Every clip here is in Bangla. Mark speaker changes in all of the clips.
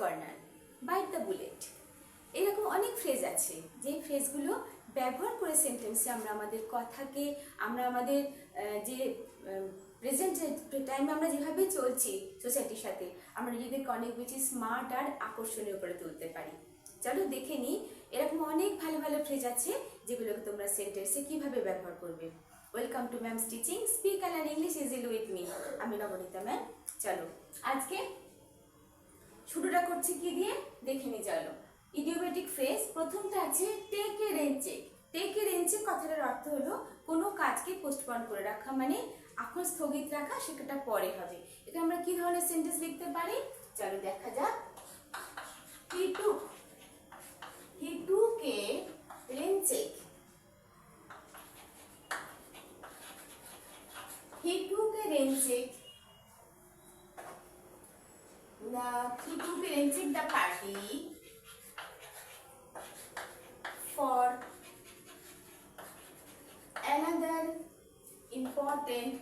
Speaker 1: কর্নার বাইট দ্য বুলেট এরকম অনেক ফ্রেজ আছে যে ফ্রেজগুলো ব্যবহার করে সেন্টেন্সে আমরা আমাদের কথাকে, আমরা আমাদের যে প্রেজেন্ট টাইমে আমরা যেভাবে চলছি সোসাইটির সাথে, আমরা নিজেদেরকে অনেক বেশি স্মার্ট আর আকর্ষণীয় করে তুলতে পারি। চলো দেখে নিই এরকম অনেক ভালো ভালো ফ্রেজ আছে, যেগুলোকে তোমরা সেন্টেন্সে কীভাবে ব্যবহার করবে। Welcome to ma'am stitching speak and English easily with me আমি নবনীতা ম্যাম চলো। আজকে শুরুটা করছি কি দিয়ে? দেখে নি চলো। ইডিওমেটিক ফ্রেজ প্রথমটা আছে টেক এ রেঞ্চে টেক এ রেঞ্চে কথাটার অর্থ হলো কোনো কাজকে পোস্টপন করে রাখা মানে এখন স্থগিত রাখা সেটা পরে হবে। এটা আমরা কি ধরনের সেন্টেন্স লিখতে পারি? চলো দেখা যাক। হি টুক হি took a রেঞ্চে he took a রেঞ্চে the he took arranging the party for another important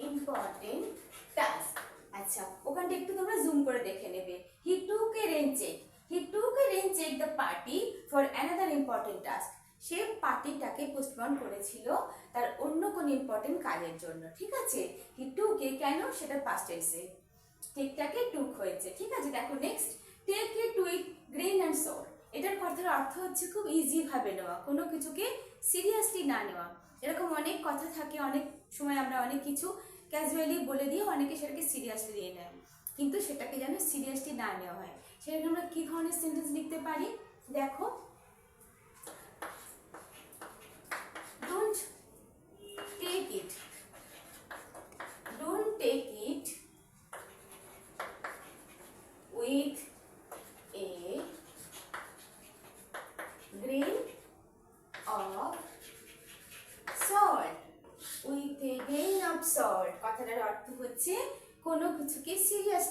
Speaker 1: important task আচ্ছা ওখানটা একটু তোমরা জুম করে দেখে নেবে। He took rain check he took a check the party for another important task সে পার্টিটাকে পোস্টপন করেছিল তার অন্য কোনো ইম্পর্টেন্ট কাজের জন্য, ঠিক আছে? হি টুক এ কেন? সেটা পাস্ট টেন্সে টেকটাকে টুক হয়েছে, ঠিক আছে? দেখো next take a tweet grain and sore এটার কথার অর্থ হচ্ছে খুব ইজিভাবে নেওয়া, কোনো কিছুকে সিরিয়াসলি না নেওয়া। এরকম অনেক কথা থাকে, অনেক সময় আমরা অনেক কিছু ক্যাজুয়ালি বলে দিয়ে অনেকে সেটাকে সিরিয়াসলি নিয়ে নেয়। কিন্তু সেটাকে যেন সিরিয়াসলি না নেওয়া হয়। সেটাকে আমরা কী ধরনের সেন্টেন্স লিখতে পারি? দেখো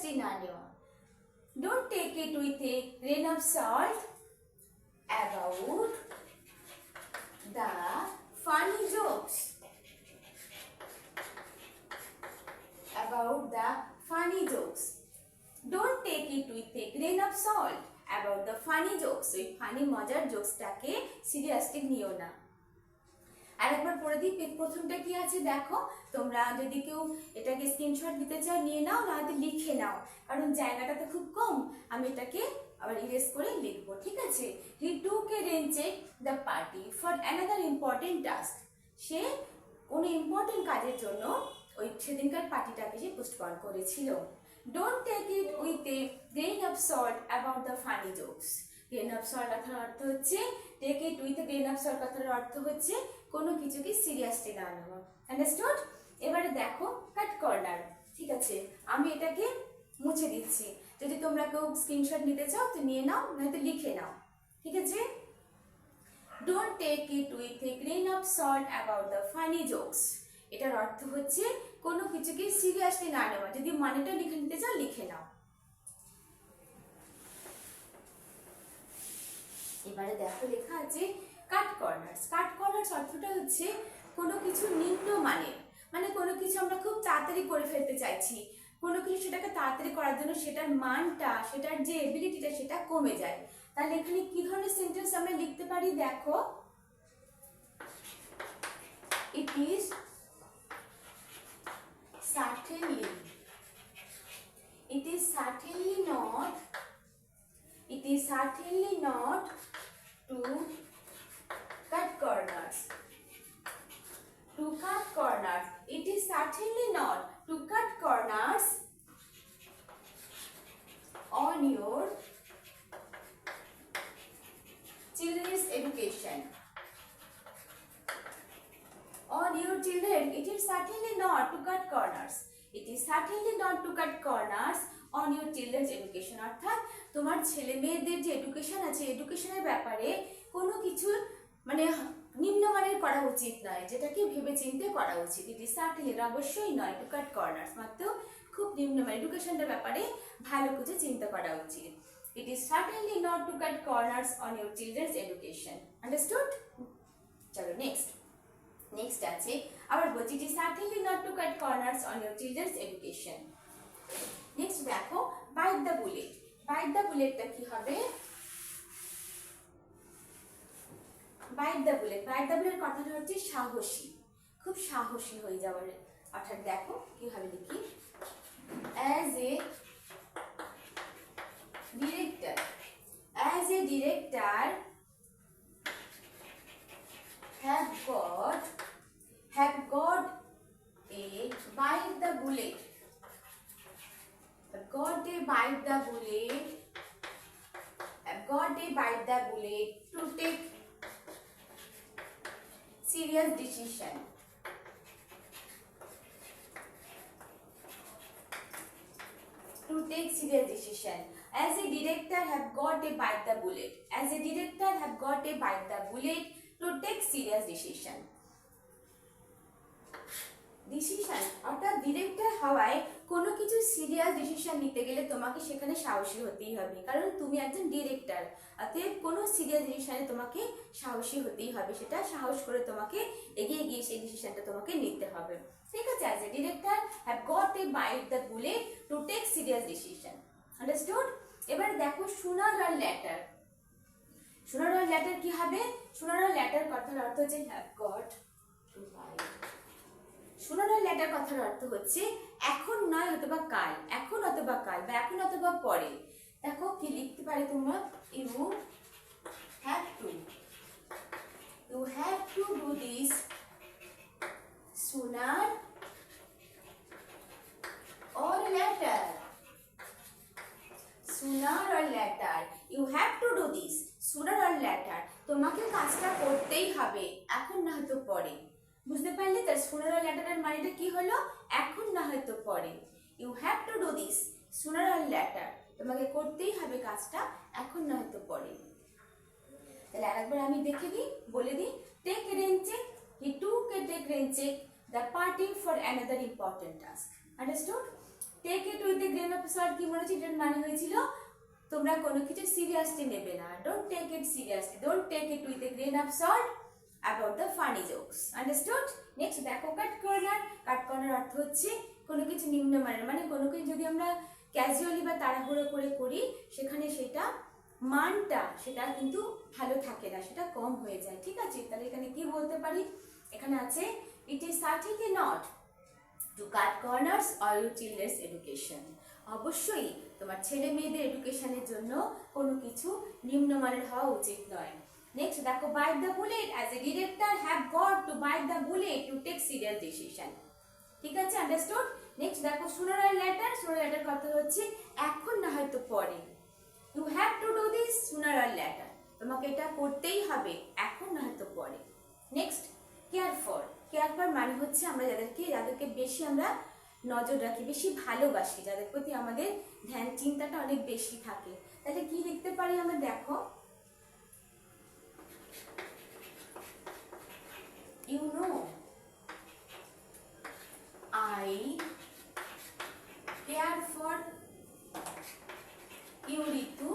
Speaker 1: সিরিয়াসলি না নেওয়া don't take it with a grain of salt about the funny jokes about the funny jokes don't take it with a grain of salt about the funny jokes ওই ফানি মজার জোকসটাকে সিরিয়াসলি নিও না আরেকবার পড়ে দিই। প্রথমটা কি আছে দেখো। তোমরা যদি কেউ এটাকে স্ক্রিনশট দিতে চাও, নিয়ে নাও না হয়তো লিখে নাও। কারণ জায়গাটা তো খুব কম। আমি এটাকে আবার ইরেজ করে লিখব, ঠিক আছে? He took a rain check the party for another important task সে কোনো ইম্পর্টেন্ট কাজের জন্য ওই সেদিনকার পার্টিটাকে সে পোস্টপন করেছিল। Don't take it with a grain of salt about the funny jokes grain of salt কথার অর্থ হচ্ছে take it with grain of salt কথার অর্থ হচ্ছে কোনো কিছুকে সিরিয়াসলি না নেওয়া। আন্ডারস্টুড এবারে দেখো কাট কর্নার ঠিক আছে? আমি এটাকে মুছে দিচ্ছি। যদি তোমরা কেউ স্ক্রিনশট নিতে চাও, তো নিয়ে নাও, নয়তো লিখে নাও। ঠিক আছে? Don't take it with a grain of salt about the funny jokes এটার অর্থ হচ্ছে কোনো কিছুকে সিরিয়াসলি না নেওয়া। যদি মানেটা লিখে নিতে চাও, লিখে নাও। এবারে দেখো লেখা আছে কাট কর্নার্স কাট কর্নার্স অর্থটা হচ্ছে কোনো কিছু নিম্ন মানের মানে কোনো কিছু আমরা খুব তাড়াতাড়ি করে ফেলতে চাইছি। কোনো কিছু সেটাকে তাড়াতাড়ি করার জন্য সেটার মানটা, সেটার যে এবিলিটিটা সেটা কমে যায়। তাহলে এখানে কি ধরনের সেন্টেন্স আমরা লিখতে পারি? দেখো it is certainly it is certainly not it is certainly not to cut corners to cut corners it is certainly not to cut corners on your children's education on your children it is certainly not to cut corners. It is certainly not to cut corners on your children's education. অর্থাৎ তোমার ছেলে মেয়েদের যে এডুকেশন আছে এডুকেশনের ব্যাপারে কোনো কিছু মানে নিম্নমানের করা উচিত নয়, যেটাকে ভেবে চিন্তে করা উচিত। ইট ইজ অবশ্যই নয় টু কাট কর্নার্স মাত্র খুব নিম্নমান এডুকেশনটার ব্যাপারে ভালো কিছু চিন্তা করা উচিত। It is certainly not to cut corners on your children's education understood চলো নেক্সট নেক্সট আছে। আবার বলছি it is certainly not to cut corners on your children's education next দেখো bite the bullet bite the বুলেটটা কি হবে? Bite the bullet bite the bullet কথাটা হচ্ছে সাহসী। খুব সাহসী হয়ে যাওয়ার অর্থাৎ দেখো কীভাবে লিখি as a director as a director bite the bullet got a bite the bullet to take serious decision to take serious decision as a director have got a bite the bullet as a director have got a bite the bullet to take serious decision decision অর্থাৎ ডিরেক্টর হওয়ায় কোনো কিছু সিরিয়াস ডিসিশন নিতে গেলে তোমাকে সেখানে সাহসী হতেই হবে। কারণ তুমি একজন ডিরেক্টর অতএব কোনো সিরিয়াস ডিসিশনে তোমাকে সাহসী হতেই হবে। সেটা সাহস করে তোমাকে এগিয়ে গিয়ে সেই ডিসিশনটা তোমাকে নিতে হবে। ঠিক আছে as a director have got a bite the bullet to take serious decision understood এবার দেখো সোনার আর ল্যাটার সোনার আর ল্যাটার কি হবে? সোনার আর ল্যাটার কথার অর্থ হচ্ছে have got to bite sooner later কথার অর্থ হচ্ছে, এখন নয় অথবা কাল, এখন অথবা কাল বা এখন অথবা পরে। দেখো কি লিখতে পারে তোমরা? You have to you have to do this sooner or later sooner or later you have to do this sooner or later তোমাকে কাজটা করতেই হবে, এখন না হয়তো পরে। বুঝতে পারলে তার or later এর মানেটা কি হলো? এখন না হয়তো পরে। You have to do this sooner or later তোমাকে করতেই হবে কাজটা, এখন না হয়তো পরে। তাহলে আরেকবার আমি দেখে দিই, বলে দিই take rain check he to a take rain check the parting for another important task understood take it with a grain of salt কি মনে হচ্ছে? এটার মানে হয়েছিল, তোমরা কোনো কিছু সিরিয়াসলি নেবে না। Don't take it seriously don't take it with a grain of salt about the funny jokes understood next দেখো কাট কর্নার কাট কর্নার অর্থ হচ্ছে, কোনো কিছু নিম্নমানের মানে কোনো কিছু যদি আমরা ক্যাজুয়ালি বা তাড়াহুড়ো করে করি, সেখানে সেটা মানটা, সেটা কিন্তু ভালো থাকে না, সেটা কম হয়ে যায়। ঠিক আছে? তাহলে এখানে কি বলতে পারি? এখানে আছে it is certainly not to cut corners or you children's education অবশ্যই তোমার ছেলে মেয়েদের এডুকেশনের জন্য কোনো কিছু নিম্নমানের হওয়া উচিত নয়। নেক্সট দেখো bite the bullet as a director have got to bite the bullet to take serious decision ঠিক আছে? আন্ডারস্টুড নেক্সট দেখো সুনার লেটার সুনার লেটার কথা হচ্ছে? এখন না হয়তো পরে। You have to do this sooner or later তোমাকে এটা করতেই হবে, এখন না হয়তো পরে। Next care for care for মানে হচ্ছে আমরা যাদেরকে যাদেরকে বেশি আমরা নজর রাখি, বেশি ভালোবাসি, যাদের প্রতি আমাদের ধ্যান, চিন্তাটা অনেক বেশি থাকে। তাহলে কি লিখতে পারি আমরা? দেখো you know I care for you, Ritu.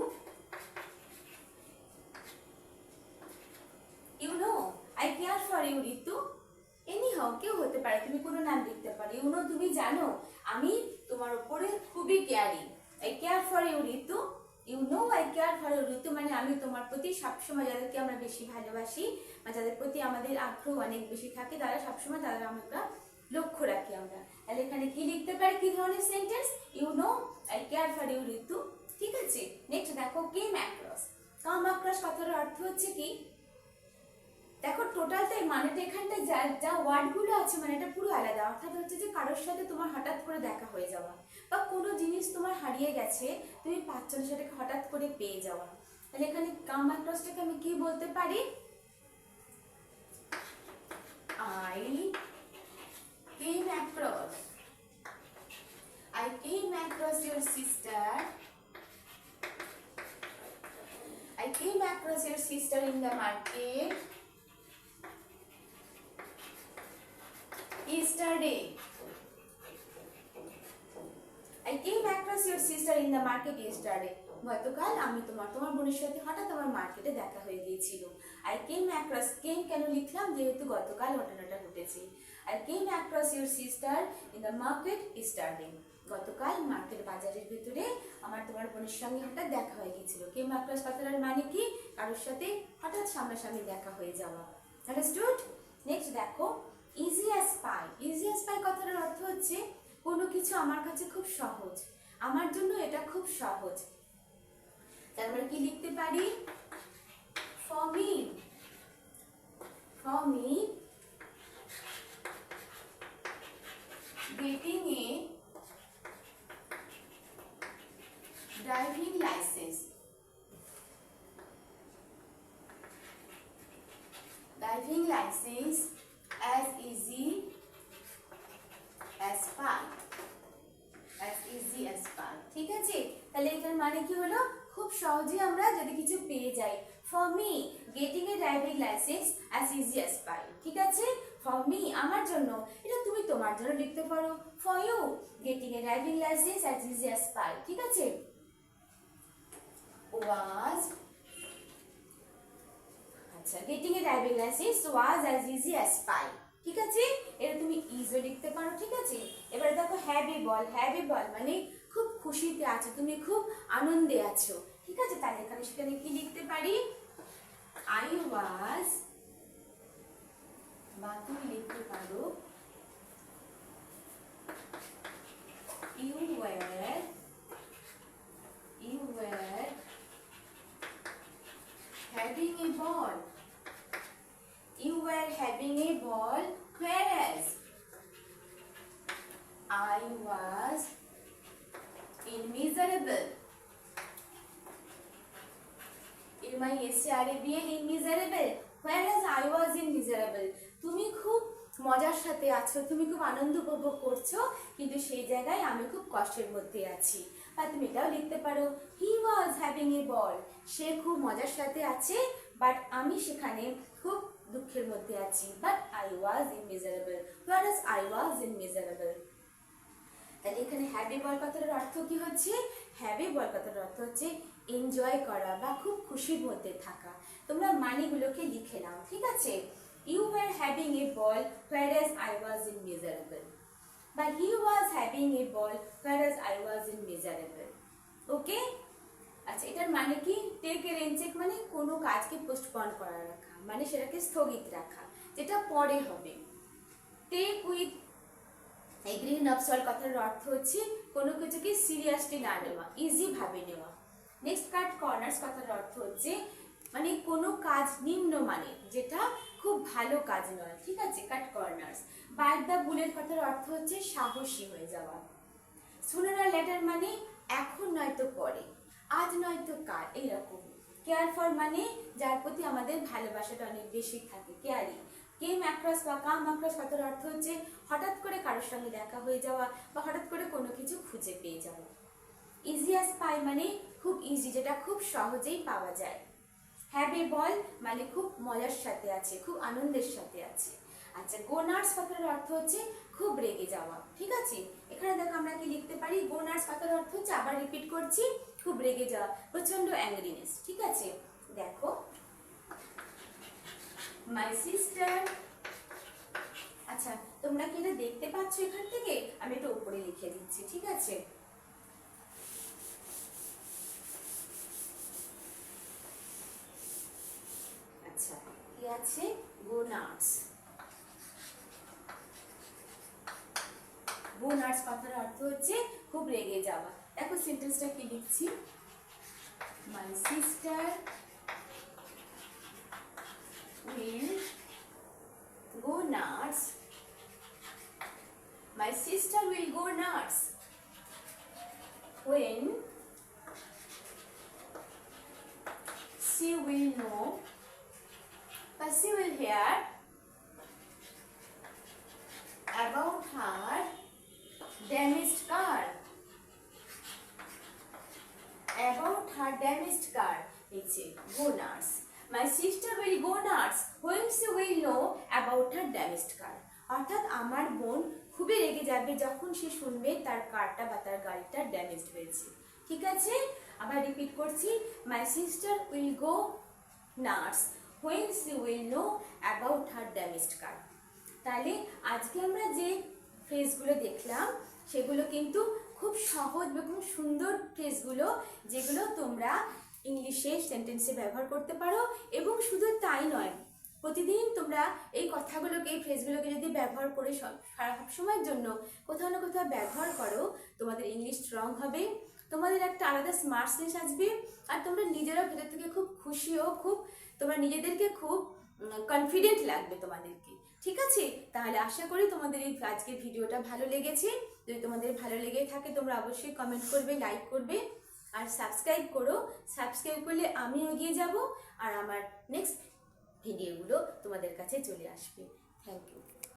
Speaker 1: You know, I care for you, Ritu. কেউ পারে, তুমি কোনো নাম লিখতে পারো। ইউনো, তুমি জানো, আমি তোমার উপরে খুবই caring. I care for you Ritu. You know I care for you Ritu মানে আমি তোমার প্রতি সবসময় যাদেরকে আমরা বেশি ভালোবাসি বা যাদের প্রতি আমাদের আগ্রহ অনেক বেশি থাকে, তারা সবসময় তারা আমরা লক্ষ্য রাখি আমরা। তাহলে এখানে কি লিখতে পারি, কি ধরনের sentence you know I care for you Ritu. ঠিক আছে? নেক্সট দেখো কেম অ্যাক্রস কাম অ্যাক্রস কথার অর্থ হচ্ছে কি? দেখো টোটালটাই মানেটা এখানটা যা যা ওয়ার্ডগুলো আছে মানে এটা পুরো আলাদা অর্থাৎ হচ্ছে যে কারোর সাথে তোমার হঠাৎ করে দেখা হয়ে যাওয়া বা কোনো জিনিস তোমার হারিয়ে গেছে, তুমি পাচ্ছ না সেটাকে হঠাৎ করে পেয়ে যাওয়া তাহলে এখানে কাম অ্যাক্রসটাকে আমি কি বলতে পারি I came across. I came across your sister. I came across your sister in the market yesterday. I came across your sister in the market yesterday. গতকাল আমি তোমার তোমার বোনের সাথে হঠাৎ আমার মার্কেটে দেখা হয়ে গিয়েছিল। আই কেম অ্যাক্রস কেম কেন লিখলাম? যেহেতু গতকাল ঘটনাটা ঘটেছে। I came across your sister in the market starting গতকাল মার্কেট বাজারের ভিতরে আমার তোমার বোনের সঙ্গে হঠাৎ দেখা হয়ে গিয়েছিল। কেম অ্যাক্রস কথাটার মানে কি? কারোর সাথে হঠাৎ সামনাসামনি দেখা হয়ে যাওয়া। আন্ডারস্টুড নেক্সট দেখো। Easy as pie easy as pie কথাটার অর্থ হচ্ছে, কোনো কিছু আমার কাছে খুব সহজ। আমার জন্য এটা খুব সহজ। তার আমরা কি লিখতে পারি? For me getting a driving license. Driving license. As easy as pie as easy as pie ঠিক আছে? তাহলে এটার মানে কি হলো? খুব সহজে আমরা যদি কিছু পেয়ে যাই। For me getting a driving licence as easy as pie ঠিক আছে? ফর মি আমার জন্য, এটা তুমি তোমার জন্য লিখতে পারো। For you getting a driving licence as easy as pie ঠিক আছে? ওয়াজ আচ্ছা getting a driving licence was as easy as pie ঠিক আছে? এটা তুমি ইজিও লিখতে পারো, ঠিক আছে? এবারে দেখো হ্যাভি বল হ্যাভি বল মানে খুব খুশিতে আছো, তুমি খুব আনন্দে আছো। ঠিক আছে? তাহলে এখানে সেখানে কি লিখতে পারি? আই ওয়াজ বা তুমি লিখতে পারো you were you were having a ball. You were having a ball, whereas I was immiserable. M I S A R A B A immiserable. Whereas I was immiserable. তুমি খুব মজার সাথে আছো তুমি খুব আনন্দ উপভোগ করছ কিন্তু সেই জায়গায় আমি খুব কষ্টের মধ্যে আছি বা তুমি এটাও লিখতে পারো হি ওয়াজ হ্যাভিং এ বল সে খুব মজার সাথে আছে বাট আমি সেখানে খুব দুঃখের মধ্যে আছি but I was in miserable whereas I was in miserable তাহলে এখানে হ্যাভি বল কথাটার অর্থ কি হচ্ছে? হ্যাভি বল কথাটার অর্থ হচ্ছে এনজয় করা বা খুব খুশির মধ্যে থাকা। তোমরা মানিগুলোকে লিখে নাও, ঠিক আছে? You were having a ball where I was in miserable বা he was having a ball where I was in miserable okay আচ্ছা এটার মানে কি? টেক এ রেঞ্চেক মানে কোনো কাজকে পোস্টপন করা রাখা। মানে সেটাকে স্থগিত রাখা, যেটা পরে হবে। টেক উইথ এগ্রিন অফসল কথার অর্থ হচ্ছে কোনো কিছুকে সিরিয়াসলি না নেওয়া ইজি ভাবে নেওয়া। নেক্সট কাট কর্নার্স কথার অর্থ হচ্ছে মানে কোনো কাজ নিম্নমানের যেটা খুব ভালো কাজ নয়, ঠিক আছে? কাট কর্নার্স বাইট দ্য বুলের কথার অর্থ হচ্ছে সাহসী হয়ে যাওয়া। সুনার লেটার মানে এখন নয়তো পরে, আজ নয়তো কাল, এইরকম। কেয়ার ফর মানে যার প্রতি আমাদের ভালোবাসাটা অনেক বেশি থাকে কেয়ারি কে অ্যাক্রস বা কাম অ্যাক্রস কথার অর্থ হচ্ছে হঠাৎ করে কারোর সঙ্গে দেখা হয়ে যাওয়া বা হঠাৎ করে কোনো কিছু খুঁজে পেয়ে যাওয়া। ইজিয়াস পাই মানে খুব ইজি যেটা খুব সহজেই পাওয়া যায়। হ্যাভি বল মানে খুব মজার সাথে আছে, খুব আনন্দের সাথে আছে। আচ্ছা গোনার্স কথার অর্থ হচ্ছে খুব রেগে যাওয়া, ঠিক আছে? এখানে দেখো আমরা কি লিখতে পারি? গোনার্স কথার অর্থ হচ্ছে আবার রিপিট করছি। খুব রেগে যাওয়া প্রচণ্ড অ্যাংরিনেস ঠিক আছে? দেখো। মাই সিস্টার আচ্ছা তোমরা কি এটা দেখতে পাচ্ছ এখান থেকে? আমি এটা উপরে লিখে দিচ্ছি, ঠিক আছে? আচ্ছা আছে? গোনার্স গোনার্স কথার অর্থ হচ্ছে খুব রেগে যাওয়া। দেখো সেন্টেন্সটা কি লিখছি my sister will go nuts. My sister will go nuts when she will know, but she will hear about her damaged car. About her damaged car. A go nuts. My sister will go nuts when she will know about her damaged car. অর্থাৎ আমার বোন খুবই রেগে যাবে যখন সে শুনবে তার কারটা বা তার গাড়িটা ড্যামেজ হয়েছে ঠিক আছে আবার রিপিট করছি my sister will go nurse when she will know about her damaged car তাহলে আজকে আমরা যে ফ্রেজগুলো দেখলাম, সেগুলো কিন্তু খুব সহজ এবং সুন্দর ফ্রেজগুলো যেগুলো তোমরা ইংলিশে সেন্টেন্সে ব্যবহার করতে পারো এবং শুধু তাই নয়, প্রতিদিন তোমরা এই কথাগুলোকে, এই ফ্রেজগুলোকে যদি ব্যবহার করে সব, সারা সময়ের জন্য কোথাও না কোথাও ব্যবহার করো, তোমাদের ইংলিশ স্ট্রং হবে, তোমাদের একটা আলাদা স্মার্টনেস আসবে, আর তোমরা নিজেরাও ভেতর থেকে খুব খুশিও খুব, তোমরা নিজেদেরকে খুব কনফিডেন্ট লাগবে তোমাদেরকে। ঠিক আছে? তাহলে আশা করি তোমাদের এই আজকের ভিডিওটা ভালো লেগেছে। যদি তোমাদের ভালো লেগে থাকে, তোমরা অবশ্যই কমেন্ট করবে লাইক করবে, আর সাবস্ক্রাইব করো। সাবস্ক্রাইব করলে আমি এগিয়ে যাব, আর আমার নেক্সট ভিডিওগুলো তোমাদের কাছে চলে আসবে। Thank you